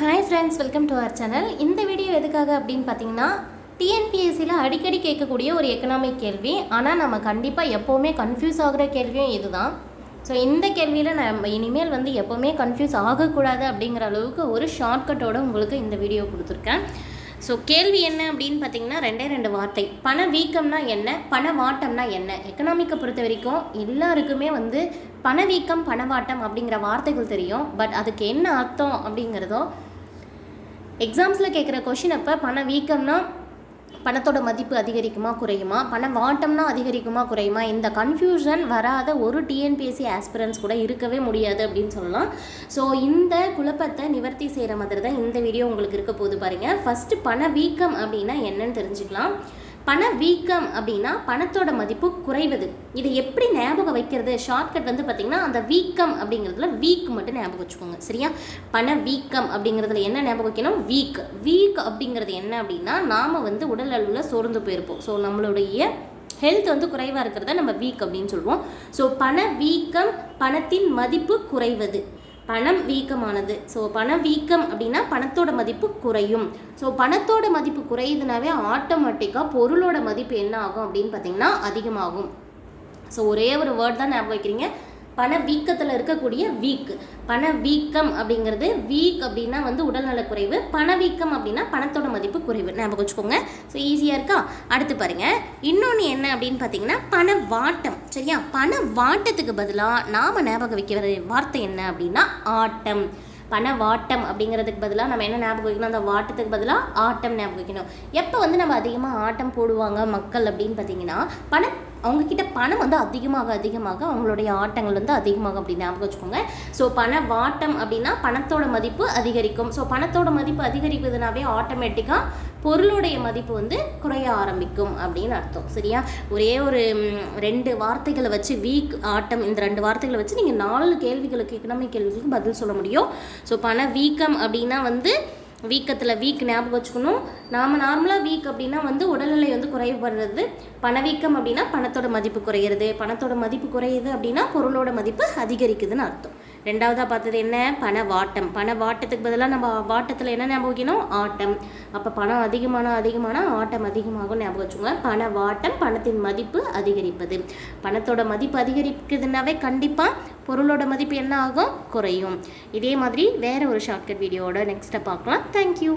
Hi friends welcome to our channel இந்த video எதுக்காக அப்படின்னு பார்த்தீங்கன்னா டிஎன்பிஎஸ்சியில் அடிக்கடி கேட்கக்கூடிய ஒரு எக்கனாமிக் கேள்வி. ஆனால் நம்ம கண்டிப்பாக எப்போவுமே கன்ஃபியூஸ் ஆகிற கேள்வியும் இதுதான். ஸோ இந்த கேள்வியில் நம்ம இனிமேல் வந்து எப்போவுமே கன்ஃபியூஸ் ஆகக்கூடாது அப்படிங்கிற அளவுக்கு ஒரு ஷார்ட்கட்டோட உங்களுக்கு இந்த வீடியோ கொடுத்துருக்கேன். ஸோ கேள்வி என்ன அப்படின்னு பார்த்தீங்கன்னா ரெண்டே ரெண்டு வார்த்தை. பண வீக்கம்னா என்ன? பண வாட்டம்னா என்ன? எக்கனாமிக்கை பொறுத்த வரைக்கும் எல்லாருக்குமே வந்து பணவீக்கம் பணவாட்டம் அப்படிங்கிற வார்த்தைகள் தெரியும். பட் அதுக்கு என்ன அர்த்தம் அப்படிங்கிறதோ எக்ஸாம்ஸில் கேட்குற கொஷின் அப்போ பண வீக்கம்னா பணத்தோட மதிப்பு அதிகரிக்குமா குறையுமா? பணம் வாட்டம்னா அதிகரிக்குமா குறையுமா? இந்த கன்ஃபியூஷன் வராத ஒரு டிஎன்பிஎஸ்சி ஆஸ்பிரன்ஸ் கூட இருக்கவே முடியாது அப்படின்னு சொல்லலாம். ஸோ இந்த குழப்பத்தை நிவர்த்தி செய்கிற மாதிரி தான் இந்த வீடியோ உங்களுக்கு இருக்க போகுது பாருங்கள் ஃபஸ்ட்டு பண வீக்கம் அப்படின்னா என்னன்னு தெரிஞ்சுக்கலாம். பண வீக்கம் அப்படின்னா பணத்தோட மதிப்பு குறைவது. இதை எப்படி ஞாபகம் வைக்கிறது? ஷார்ட்கட் வந்து பார்த்திங்கன்னா அந்த வீக்கம் அப்படிங்கிறதுல வீக் மட்டும் ஞாபகம் வச்சுக்கோங்க. சரியா? பண வீக்கம் அப்படிங்கிறதுல என்ன ஞாபகம் வைக்கணும்? வீக் வீக் அப்படிங்கிறது என்ன அப்படின்னா நாம் வந்து உடல் அளவில் சோர்ந்து போயிருப்போம். ஸோ நம்மளுடைய ஹெல்த் வந்து குறைவாக இருக்கிறத நம்ம வீக் அப்படின்னு சொல்லுவோம். ஸோ பண வீக்கம் பணத்தின் மதிப்பு குறைவது. பணம் வீக்கமானது. ஸோ பண வீக்கம் அப்படின்னா பணத்தோட மதிப்பு குறையும். ஸோ பணத்தோட மதிப்பு குறையுதுனாவே ஆட்டோமேட்டிக்காக பொருளோட மதிப்பு என்ன ஆகும் அப்படின்னு பார்த்தீங்கன்னா அதிகமாகும். ஸோ ஒரே ஒரு வேர்ட் தான் ஞாபகம் வைக்கிறீங்க. பண வீக்கத்தில் இருக்கக்கூடிய வீக் பண வீக்கம் அப்படிங்கிறது வீக் அப்படின்னா வந்து உடல்நலக் குறைவு பணவீக்கம் அப்படின்னா பணத்தோட மதிப்பு குறைவு. ஞாபகம் வச்சுக்கோங்க. ஸோ ஈஸியாக இருக்கா? அடுத்து பாருங்க. இன்னொன்று என்ன அப்படின்னு பார்த்தீங்கன்னா பண வாட்டம் சரியா? பண வாட்டத்துக்கு பதிலாக நாம் ஞாபகம் வைக்கிற வார்த்தை என்ன அப்படின்னா ஆட்டம். பண வாட்டம் அப்படிங்கிறதுக்கு பதிலாக நம்ம என்ன ஞாபகம் வைக்கணும்? அந்த வாட்டத்துக்கு பதிலாக ஆட்டம் ஞாபகம் வைக்கணும். எப்போ வந்து நம்ம அதிகமாக ஆட்டம் போடுவாங்க மக்கள் அப்படின்னு பார்த்தீங்கன்னா பண அவங்கக்கிட்ட பணம் வந்து அதிகமாக அதிகமாக அவங்களுடைய ஆட்டங்கள் வந்து அதிகமாக அப்படின்னு ஞாபகம் வச்சுக்கோங்க. ஸோ பண வாட்டம் அப்படின்னா பணத்தோட மதிப்பு அதிகரிக்கும். ஸோ பணத்தோட மதிப்பு அதிகரிப்பதுனாவே ஆட்டோமேட்டிக்காக பொருளுடைய மதிப்பு வந்து குறைய ஆரம்பிக்கும் அப்படின்னு அர்த்தம். சரியா? ஒரே ஒரு ரெண்டு வார்த்தைகளை வச்சு வீக் ஆட்டம் இந்த ரெண்டு வார்த்தைகளை வச்சு நீங்கள் நாலு கேள்விகளுக்கு எக்கனாமிக் கேள்விகளுக்கு பதில் சொல்ல முடியும். ஸோ பண வீக்கம் அப்படின்னா வந்து வீக்கத்தில் வீக் ஞாபகம் வச்சுக்கணும். நாம் நார்மலாக வீக் அப்படின்னா வந்து உடல்நிலை வந்து குறைவுபடுறது. பணவீக்கம் அப்படின்னா பணத்தோட மதிப்பு குறையிறது. பணத்தோட மதிப்பு குறையுது அப்படின்னா பொருளோட மதிப்பு அதிகரிக்குதுன்னு அர்த்தம். ரெண்டாவதாக பார்த்தது என்ன? பண வாட்டம் பண வாட்டத்துக்கு பதிலாக நம்ம வாட்டத்தில் என்ன ஞாபகம் வைக்கணும்? ஆட்டம். அப்போ பணம் அதிகமான அதிகமான ஆட்டம் அதிகமாகும் ஞாபகம் வச்சுக்கோங்க. பண வாட்டம் பணத்தின் மதிப்பு அதிகரிப்பது. பணத்தோட மதிப்பு அதிகரிக்குதுன்னாவே கண்டிப்பாக பொருளோட மதிப்பு என்ன ஆகும்? குறையும். இதே மாதிரி வேறு ஒரு ஷார்ட்கட் வீடியோவோட நெக்ஸ்ட்டை பார்க்கலாம். தேங்க்யூ